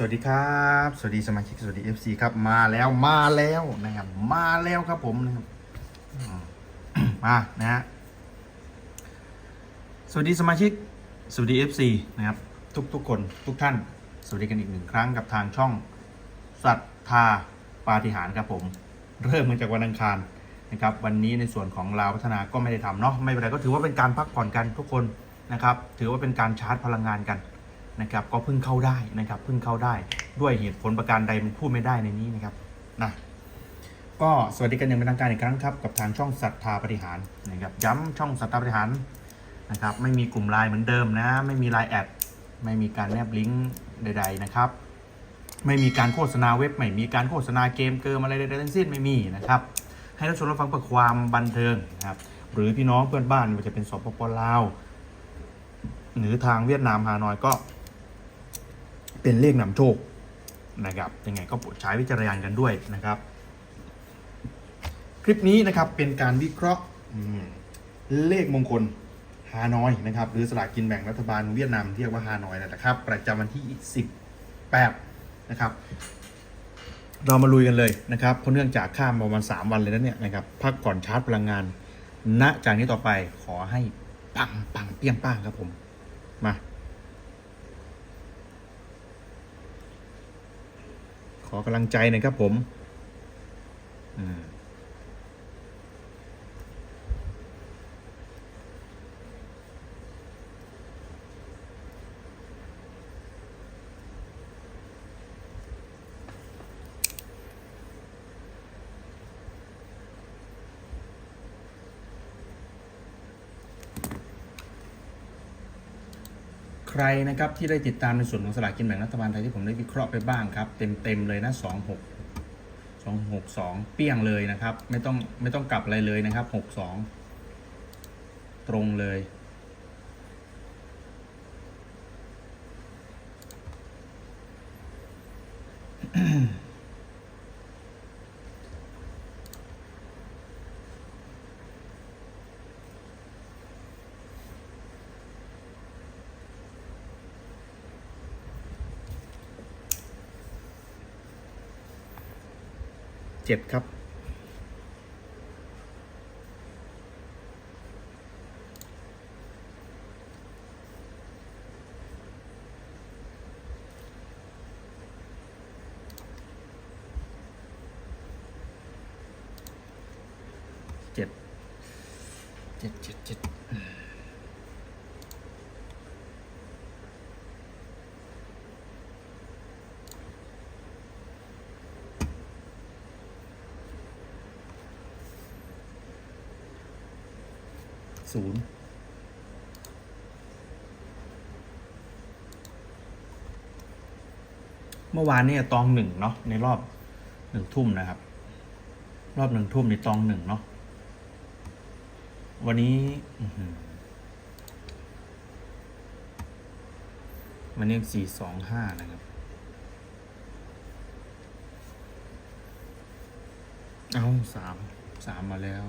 สวัสดีครับ สวัสดีสมาชิกสวัสดี FC ครับ มาแล้วมาแล้วนะครับ มาแล้วครับผมนะครับมานะฮะสวัสดีสมาชิกสวัสดี FC นะครับ ทุกทุกคนทุกท่าน สวัสดีกันอีกหนึ่งครั้งกับทางช่องสัตธาปาฏิหาริย์ครับผม เริ่มมาจากวันอังคารนะครับ วันนี้ในส่วนของลาวพัฒนาก็ไม่ได้ทำเนาะไม่เป็นไรก็ถือว่าเป็นการพักผ่อนกันทุกคนนะครับ ถือว่าเป็นการชาร์จพลังงานกัน นะครับก็เพิ่งเข้าได้นะครับเพิ่งเข้าได้ด้วยเหตุผลประการใดมันพูดไม่ได้ในนี้นะครับนะก็สวัสดีกันอย่างเป็นทางการอีกครั้งครับกับทางช่องศรัทธาปฏิหารนะครับย้ำช่องศรัทธาปฏิหารนะครับไม่มีกลุ่มไลน์เหมือนเดิมนะ ไม่มีไลน์แอดไม่มีการแนบลิงก์ใด ๆนะครับ ไม่มีการโฆษณาเว็บไม่มีการโฆษณาเกมเกิมอะไรใดๆทั้งสิ้นไม่มีนะครับให้รับชมรับฟังเพื่อความบันเทิงนะครับหรือพี่น้องเพื่อนบ้านมันจะเป็นสปปลาวหรือทางเวียดนามฮานอยก็ เป็นเลขนำโชคนะครับยังไงก็โปรดใช้วิจารณญาณกันด้วยนะครับ คลิปนี้นะครับเป็นการวิเคราะห์เลขมงคลฮานอยนะครับหรือสลากกินแบ่งรัฐบาลเวียดนามที่เรียกว่าฮานอยนะครับ ประจำวันที่ 18 นะครับ เรามาลุยกันเลยนะครับเพราะเนื่องจากข้ามประมาณ3วันเลยนะเนี่ยนะครับพักก่อนชาร์จพลังงานณจากนี้ต่อไปขอให้ปังปังเปี้ยงป้างครับผมมา ขอกำลังใจหน่อยครับผม อ่า ใครนะครับที่ได้ติดตามในส่วนของสลากกินแบ่งรัฐบาลไทยที่ผมได้วิเคราะห์ไปบ้างครับ เต็มๆเลยนะสองหกสองหกสองเปี้ยงเลยนะครับ ไม่ต้องไม่ต้องกลับอะไรเลยนะครับหกสองตรงเลย เจ็ดครับ เจ็ด เจ็ดเจ็ดเจ็ด ศูนย์เมื่อวานเนี่ยตองหนึ่งเนาะในรอบหนึ่งทุ่มนะครับ รอบหนึ่งทุ่มในตองหนึ่งเนาะวันนี้มันยังสี่สองห้านะครับเอาสามสามมาแล้ว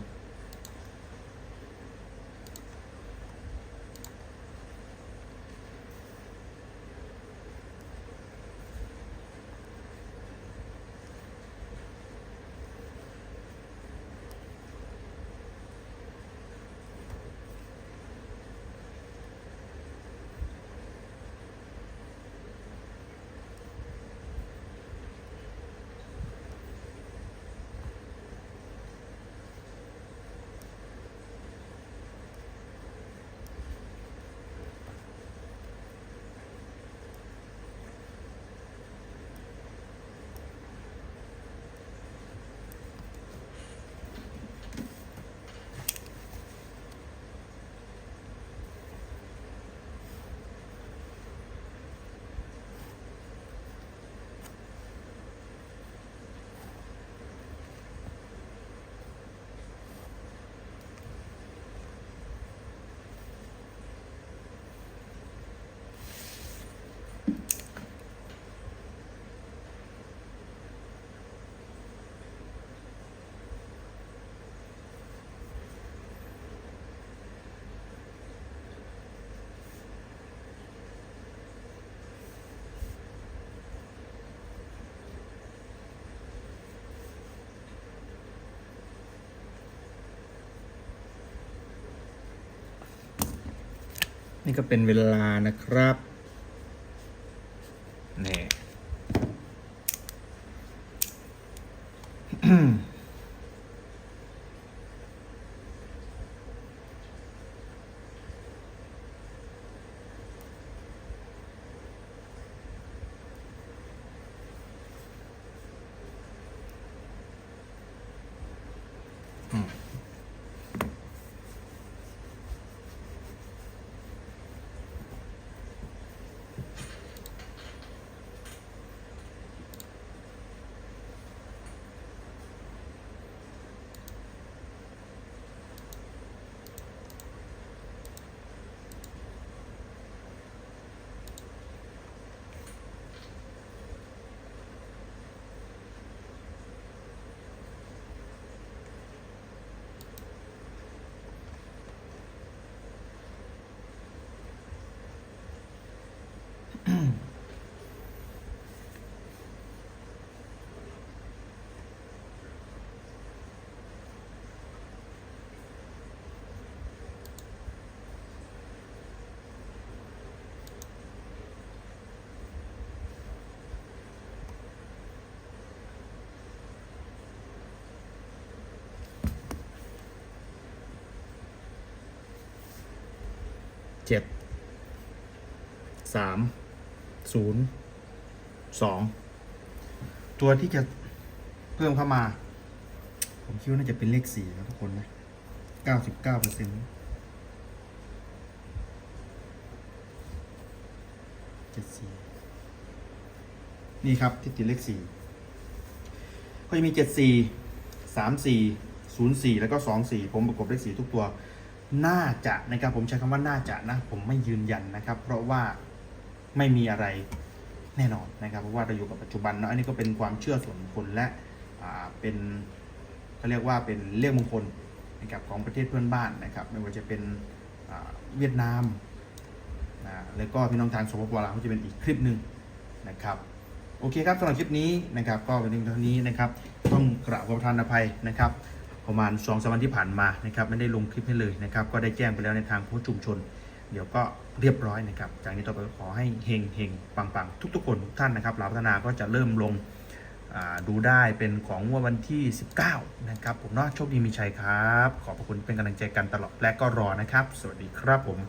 นี่ก็เป็นเวลานะครับนี่ เจ็ดสามศูนย์สองตัวที่จะเพิ่มเข้ามา ผมคิดว่าน่าจะเป็นเลขสี่นะทุกคนนะเก้าสิบเก้าเปอร์เซ็นต์เจ็ดสี่นี่ครับที่ติดเลขสี่ก็จะมีเจ็ดสี่สามสี่ศูนย์สี่แล้วก็สองสี่ผมประกบเลขสี่ทุกตัว น่าจะนะครับผมใช้คำว่าน่าจะนะผมไม่ยืนยันนะครับ เพราะว่าไม่มีอะไรแน่นอนนะครับ เพราะว่าเราอยู่กับปัจจุบันเนาะอันนี้ก็เป็นความเชื่อส่วนบุคคลและอ่าเป็นเขาเรียกว่าเป็นเลขมงคลนะครับของประเทศเพื่อนบ้านนะครับ ไม่ว่าจะเป็นอ่าเวียดนามนะแล้วก็พี่น้องทางสปปลาวเขาจะเป็นอีกคลิปหนึ่งนะครับโอเคครับสำหรับคลิปนี้นะครับ ก็เป็นเพียงเท่านี้นะครับ ต้องกราบขอประทานอภัยนะครับ ประมาณ2อสวันที่ผ่านมานะครับไม่ได้ลงคลิปให้เลยนะครับ ก็ได้แจ้งไปแล้วในทางผู้ชุมชน เดี๋ยวก็เรียบร้อยนะครับ จากนี้ต่อไปขอให้เฮงเฮงปังปังทุกๆคนทุกท่านนะครับลาพัฒนาก็จะเริ่มลงดูได้เป็นของวดวันที่ 19 นะครับ ผมเนาะโชคดีมีชัยครับ ขอบพระคุณเป็นกำลังใจกันตลอดและก็รอนะครับ สวัสดีครับผม